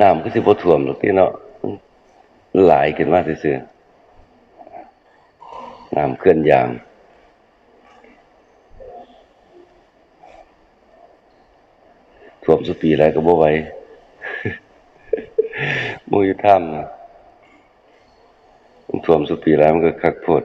น้ำก็สิบ่ท่วมหรอกที่เนาะหลายขึ้นมาซื่อๆน้ำเคลื่อนยามท่วมสุปีแล้วก็บ่ไหวบ่อยู่ถ้ำนะท่วมสุปีแล้วมันก็คักโพด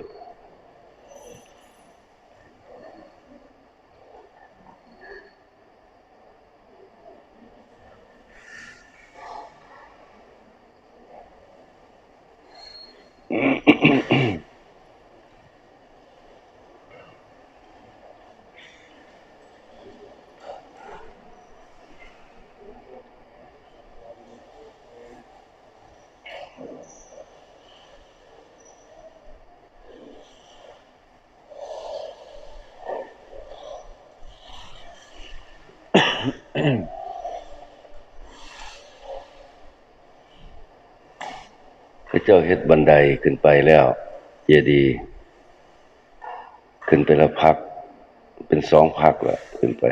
พระเจ้าเฮ็ดบันไดขึ้นไปแล้วเจดีขึ้นไปแล้วพัก เป็นสองพักละขึ้นไป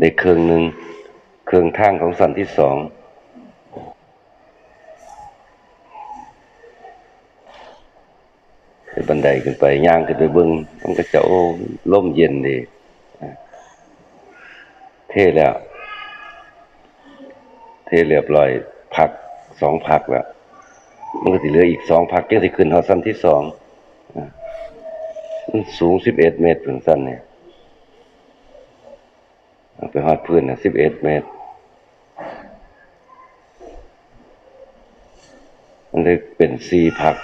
ในเครื่องหนึ่งเครื่องทางของสันที่สองเป็นบันไดขึ้นไปย่างขึ้นไปเบิ้งมันก็จะโอ้ล่มเย็นดี เท่แล้ว เทเรียบร้อยพักสองพักแล้วมันก็สิเหลืออีกสองพักยังสิขึ้นเฮาสั้นที่สองอ่ามันสูงสิบเอ็ดเมตรถึงสั้นเนี่ยไปฮอดพื้นนะสิบเอ็ดเมตร มันเลยเป็นสี่พัก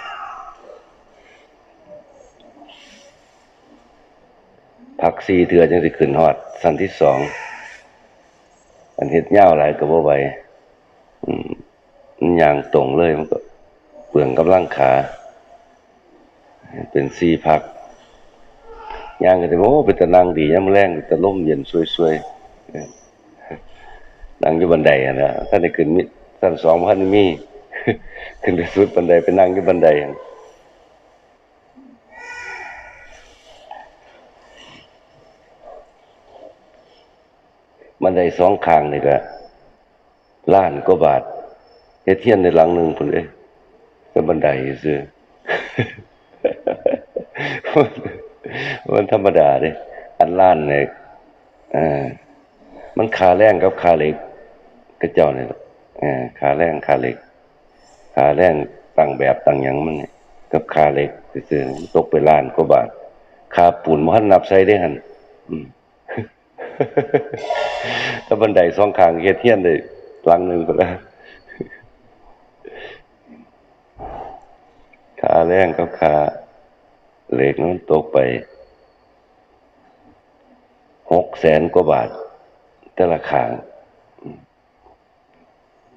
พักสี่เถื่อจังสิขึ้นฮอดสั้นที่สอง อันเฮ็ดยาวหลายก็บ่ไหวอืมมันย่างตรงเลยมันก็เปลืองกำลังขา เป็นสี่พักย่างก็ได้โอ้เป็นตะนั่งดียามแรงเป็นตะลมเย็นสวยๆนั่งอยู่บันไดอะนะถ้าได้ขึ้นมิชั้นสองพันมี ขึ้นไปสุดบันไดไปนั่งอยู่บันไดอะ ไดสองข้างนี่ก็ล้านกว่าบาทเฮ็ดเทียนในหลังหนึ่งพุ่นเอ้ยก็บันไดซื่อมันธรรมดาเด้อันล้านเนี่ยอ่ามันขาแรงกับขาเหล็กกระเจ้าเนี่ยอ่าขาแรงขาเหล็กขาแรงตั้งแบบตั้งหยังมันเนี่ยกับขาเหล็กซื่อมันตกไปล้านกว่าบาทขาปูนบ่ทันนับใช้ได้หันอืม ถ้าบันไดสองขางเฮ็ดเทียนได้หลังหนึ่งพุ่นละขาแรงกับขาเหล็กนั้นตกไปหกแสนกว่าบาท แต่ละขาง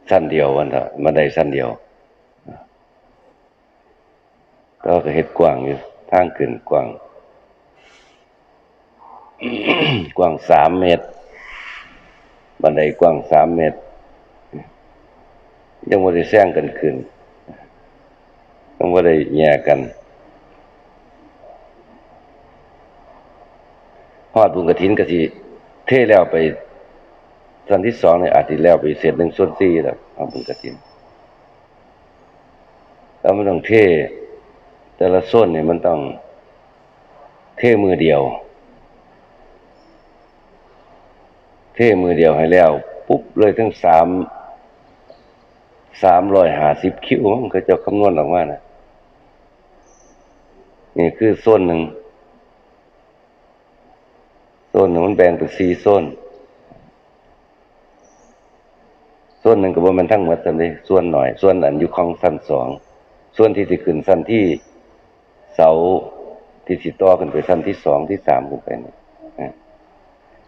สั้นเดียววันเถอะมาไดสั้นเดียวก็เฮ็ดกว้างอยู่ทางขึ้นกว้าง กว้างสามเมตร บันไดกว้างสามเมตร ยังบ่ได้แซงกันขึ้นยังบ่ได้แย่กันฮอดบุญกฐินก็สิเทแล้วไปส่วนที่สองเนี่ยอาจสิแล้วไปเศษหนึ่งส่วนสี่แล้วเอาบุญกฐินแล้วมันต้องเทแต่ละส่วนเนี่ยมันต้องเทมือเดียว เทมือเดียวให้แล้ว ปุ๊บเลยทั้งสามสามร้อยหาสิบคิวมันก็จะคำนวณออกมานะนี่คือโซนหนึ่งโซนหนึ่งมันแบ่งเป็นสี่โซนโซนหนึ่งก็บ่แมันทั้งหมดสันเลยส่วนหน่อยส่วนอันอยู่ของสั้นสองส่วนที่สิขึ้นสั้นที่เสาที่สิต่อขึ้นไปสั้นที่สองที่สามขึ้นไปนี่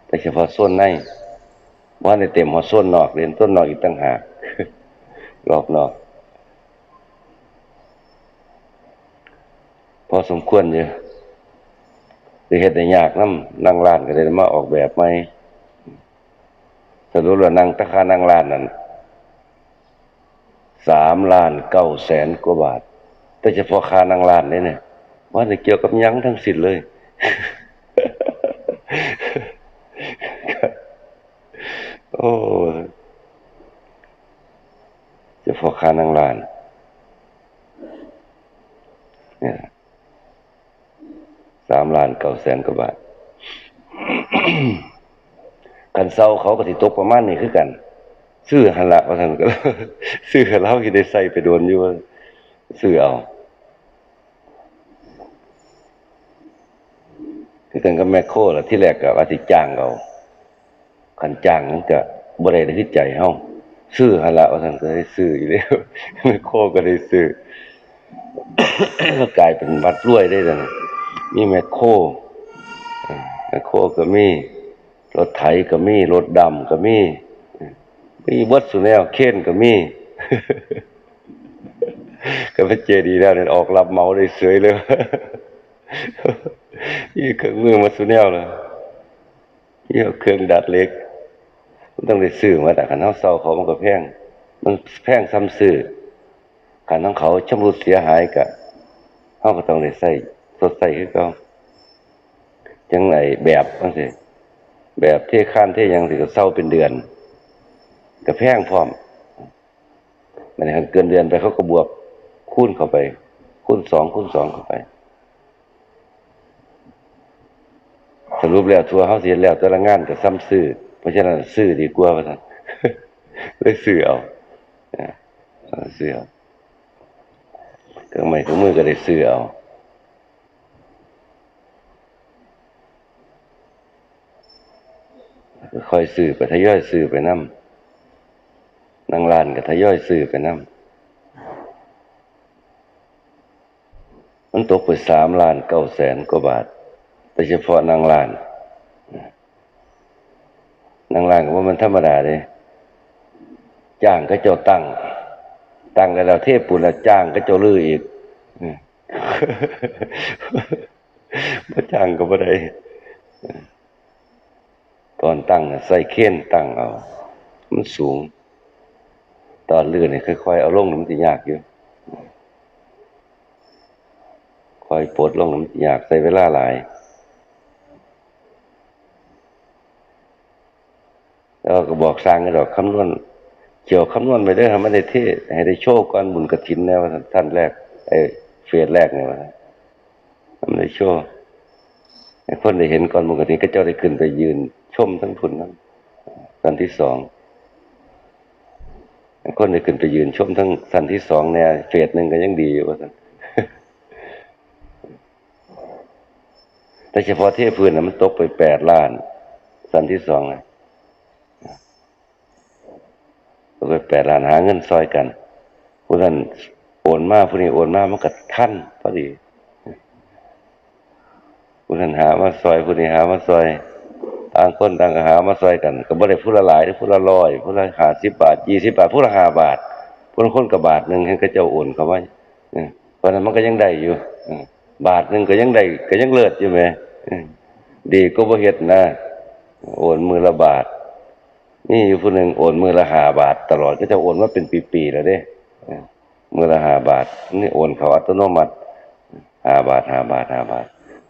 แต่เฉพาะโซนใน ว่าในเต็มหัวโซนนอกเรียนต้นนอกอีกต่างหากรอบนอก พอสมควรอยู่สิเฮ็ดได้ยากนำนั่งร้านก็ได้มาออกแบบใหม่สรุปว่านั่งตะคานั่งร้านนั่นสามล้านเก้าแสนกว่าบาท แต่เฉพาะค่านั่งร้านนี่เนี่ยว่าจะเกี่ยวกับยังทั้งสิ้นเลย โอ้จะพอค่านังร้านเนี่ยสามล้านเก้าแสนกว่าบาทกันเซาเขาก็สิตกประมาณนี้คือกัน ซื้อหันละว่าท่านก็ซื้อหันล้วที่ได้ใส่ไปโดนอยู่ว่าซื้อเอาคือกันกับแมคโครล่ะที่แรกก็ว่าสิจ้างเอา คันจ้างมันก็บ่ได้ที่ใจเฮาซื้อหั่นละว่าซั่นก็ได้ซื้ออยู่แล้วแมคโคก็ได้ซื้อกลายเป็นวัดรวยได้แล้วนะมีแมคโครแมคโครก็มี รถไถก็มี รถดำก็มีมีเบิดสุแนวเค้นก็มี ก็เป็นเจดีย์แล้วเนี่ยออกรับเมาได้สวยเลยนี่เครื่องมือมาสุแนวเลยนี่เอาเครื่องดัดเล็ก ต้องได้ซื้อมาแต่ขันเท้าเซาเขามันก็แพงมันแพงซ้ำซื้อขันของเขาชำรุดเสียหายกะเขาก็ต้องได้ใส่สดใส่คือเขาจังไหนแบบนั่นสิแบบเท่ข้านเท่ยังสิก็เศร้าเป็นเดือนก็แพงพร้อมมันคันเกินเดือนไปเขาก็บวกคูณเข้าไป คูณสองคูณสองเข้าไปสรุปแล้วทัวร์เขาเสียแล้วแต่ละงานก็ซ้ำซื้อ เพราะฉะนั้นซื้อดีกว่าว่าท่านเลยซื้อเอาเอาซื้อเอาเครื่องไม้เครื่องมือก็ได้ซื้อเอาค่อยซื้อไปทยอยซื้อไปนํนางลานก็ทยอยซื้อไปนํมันตกไปสามล้านเก้าแสนกว่าบาท แต่เฉพาะนางลาน นางลานก็ว่ามันธรรมดาเลยจ้างก็เจ้าตั้ง ตั้งกันแล้วเทพปุระจ้างก็เจ้าลืออีกมาจ้างก็บ่ได้ตอนตั้งใส่เค้นตั้งเอา มันสูง ตอนลื่นนี่ยค่อยๆเอาลงมันสิยากอยู่ค่อยปลดลงมันยากใส่เวลาหลาย แล้วก็บอกสร้างกันดอกคำนวณเกี่ยวคำนวณไปเด้อทำไม่ได้เทศให้ได้โชคก่อนบุญกระถินแล้วาท่านแรกไอ้เฟสแรกเนี่ยว่าทำได้โชคให้คนได้เห็นก่อนบุญกระถินก็เจ้าได้ขึ้นไปยืน ชมทั้งทุนนั้นสันที่สองให้คนได้ขึ้นไปยืนชมทั้งสันที่สองเนี่ยเฟสหนึ่งก็ยังดีอยู่ว่าท่านแต่เฉพาะเทพื้นนะมันตกไปแปดล้าน สันที่สองนะ ก็ไปแปดล้านหาเงินซอยกันผู้นั้นโอนมาผู้นี้โอนมามันก็ท่านพอดีผู้นั้นหามาซอยผู้นี้หามาซอยต่างคนต่างก็หามาซอยกันก็บ่ได้ผู้ละหลายผู้ละร้อยผู้ละหาสิบบาทยี่สิบบาทผู้ละห้าบาทผู้ละคนกับบาทหนึ่งให้ก็เจ้าโอนเขาไว้เพราะนั้นมันก็ยังได้อยู่บาทหนึ่งก็ยังได้ก็ยังเลิศอยู่ไหมดีก็บ่เฮ็ดนะ โอนมือละบาท นี่อยู่ผู้หนึ่งโอนมือละหาบาท ตลอดก็จะโอนมาเป็นปีๆแล้วเด้มือละหาบาท นี่โอนเขาอัตโนมัติหาบาทหาบาทหาบาท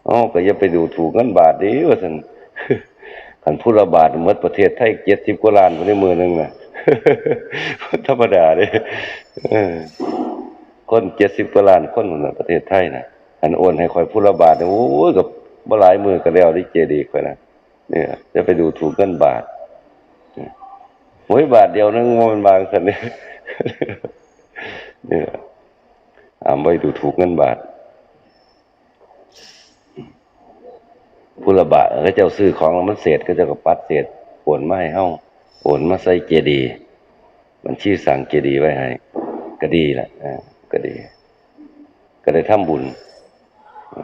อ๋อก็อย่าไปดูถูกเงินบาทดิว่าซั่นคันผู้ละบาทหมดประเทศไทยเจ็ดสิบกว่าล้านอยู่ในมือหนึ่งน่ะธรรมดาเด้เออคนเจ็ดสิบกว่าล้านคนนั่นประเทศไทยนะอันโอนให้คอยผู้ละบาทเนี่ยโอ้ยกับบ่หลายมือก็แล้วที่เจดีย์ข่อยนะเนี่ยจะไปดูถูกเงินบาท อ้ยบาทเดียวนึงมันบางสันเนี่ยเนี่ยอามไว้ดูถูกเงินบาทผู้ละบาทก็เจ้าซื้อของแล้วมันเศษก็เจ้าก็ปัดเศษโอนมาให้เฮาโอนมาใส่เจดี มันชี้สั่งเจดีไว้ให้ก็ดีแหละอ่าก็ดี ก็ได้ทำบุญ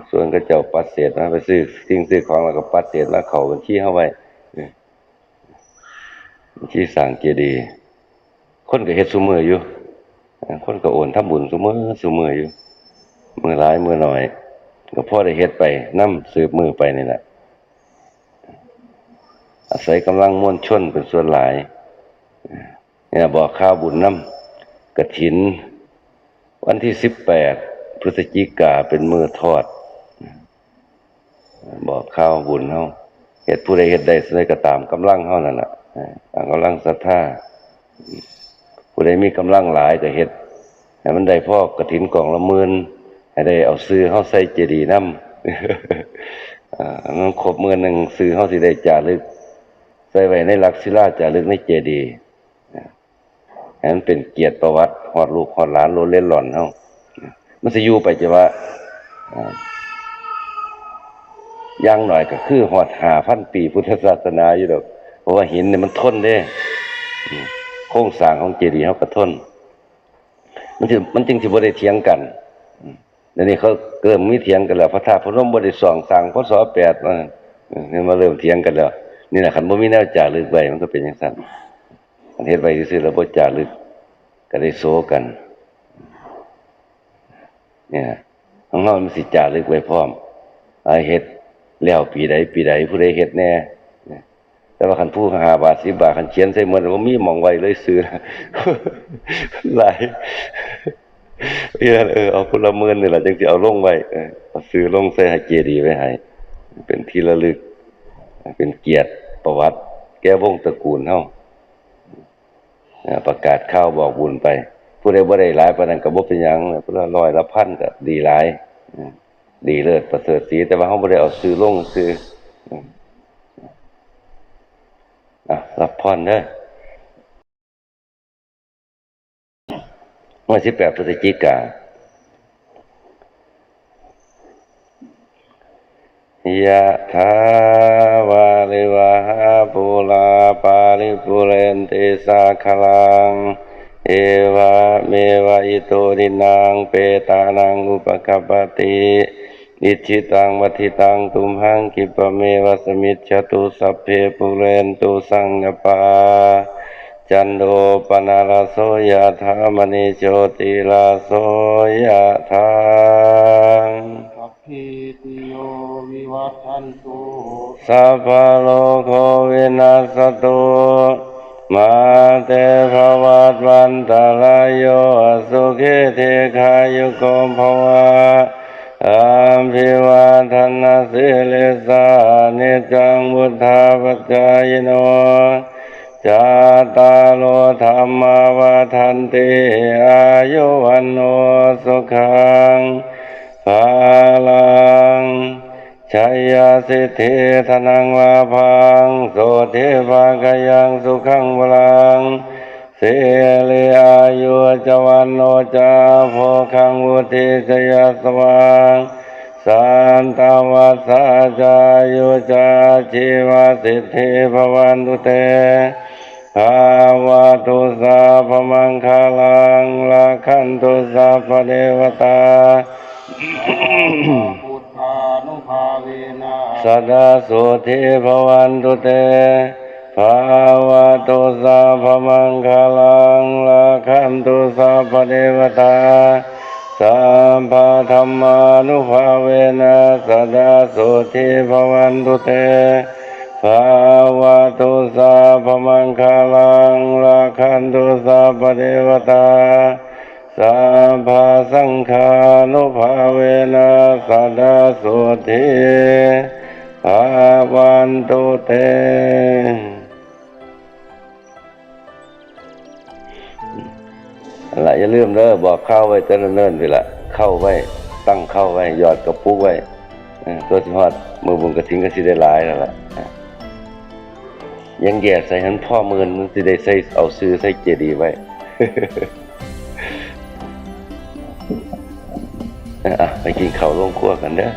ส่วนก็เจ้าปัดเศษมาไปซื้อสิ่งซื้อของแล้วก็ปัดเศษมาเขาบัญชีเฮาไว้ ที่สร้างเจดีย์คนก็เฮ็ดซุมืออยู่ คนก็โอนทำบุญซุมือซุมืออยู่ มือหลายมือหน้อย ก็พอได้เฮ็ดไปนำสืบมือไปนี่แหละอาศัยกำลังมวลชนเป็นส่วนหลายเนี่ยบอกข่าวบุญนำกฐิน วันที่18พฤศจิกาเป็นมือทอด บอกข่าวบุญเฮาเฮ็ดผู้ใดเฮ็ดได้สนใดก็ตามกำลังเฮานั่นน่ะ ตามกำลังศรัทธาผู้ใดมีกำลังหลายก็เฮ็ดให้มันได้พอกฐินกล่องละหมื่นให้ได้เอาซื้อเฮาใส่เจดีย์นำอ่าอันนั้นครบหมื่นหนึ่งซื้อเฮาสิได้จารึก ใส่ไว้ในลักศิลาจารึกในเจดีย์นะให้มันเป็นเกียรติประวัติฮอดลูกฮอดหลานโลเล่นหล่อนเฮามันสิอยู่ไปจะว่าอ่าอย่างหน่อยก็คือฮอด5,000ปีพุทธศาสนาอยู่ดอก ราะว่าหินเนี่ยมันทนเด้โครงสร้างของเจดีย์เฮาก็ทน มันสิมันจึงสิบ่ได้เถียงกันอืมเดี๋ยวนี้เขาเริ่มมีเถียงกันแล้วพระธาตุพนมบ่ได้สร้างสร้างพศ8ว่านั่นเนี่มาเริ่มเถียงกันแล้ว นี่แหละคันบ่มีแนวจารึกไว้มันก็เป็นจังซั่นอันเฮ็ดไว้ซื่อๆแล้วบ่จ่ารึกก็ได้โซกัน เนี่ยของเรามันสิจ่ารึกไว้พร้อมอเฮ็ดแล้วปีใดปีใดผู้ใดเฮ็ดแน่ แต่ว่าคันผู้หาบาท10บาทคันเขียนใส่หมดบ่ามีหม่องไวเลยซื้อหลายเออเออเอาคนละหมื่นนี่ล่ะจังสิเอาลงไว้เออเอาซื้อลงใส่ห้เจดีย์ไว้ให้เป็นที่ระลึก เป็นเกียรติประวัติ แก่วงตระกูลเฮาประกาศข่าวบอกบุญไปผู้ใดบ่ได้หลายปานนั้นก็บ่เป็นหยังผู้ละร้อยละพันก็ดีหลาย ดีเลิศประเสริฐสีแต่ว่าเฮาบ่ได้เอาซื้อลงซื้ออืม อะรับพรเด้อวัน18พฤศจิกายะถาวาลิวาหาปุลาปาริปุเรนติสาคลัง เอวะเมวะอิโตดินังเปตานังอุปกปติ อิชิตังวัติตังตุมหังกิปะเมวะสมิจฉตุสัพเพปุเรนตุสังกปาจันโดปนาลโสยะธามณิโชติลาโสยะธาสัพพิติโยวิวัตชันตุสัพพะโลกโควินัสตุมาเตภวัตวันตาลายโยสุขิเทคายุโกภวะ อัมพิวาทนาสิลิสานิจังบุทธาปจายโนจาตาโลธรรมาวาทันติอายุวันโนสุขังภาลังชัยยสิทธิธนังวาพังโสเทภากยังสุขังวลัง สลีอายุจวันโนจาโพคังวุติสยสวังสันตวัสสาจายุจาชีวสิทธิภวันตุเตภาวะตุสาพมังคาลังลาคันตุสาพเดวตาพุทธานุภาเวนะสดาสุทิภวันตุเต ภาวะตุสาพมังคลังลาคันตุสาพเดวตาสัมปะธรรมานุภาเวนะสดาสุทิภวันตุเตภาวะตุสาพมังคลังลาคันตุสาพเดวตาสัมภาสังฆานุภาเวนะสดาสุทิภาวันตุเต อะอย่าลืมเด้อบอกเข้าไว้แต่เนิ่นๆไปละเข้าไว้ตั้งเข้าไว้หยอดกระปุกไว้ตัวที่ฮอดมือบุญกระทิ้งก็สิได้หลายแล้วล่ะยังแย่ใส่หันพ่อมือนมันสิได้ใส่เอาซื้อใส่เจดีไว้ไปกินข้าวลงครัวกันเด้อ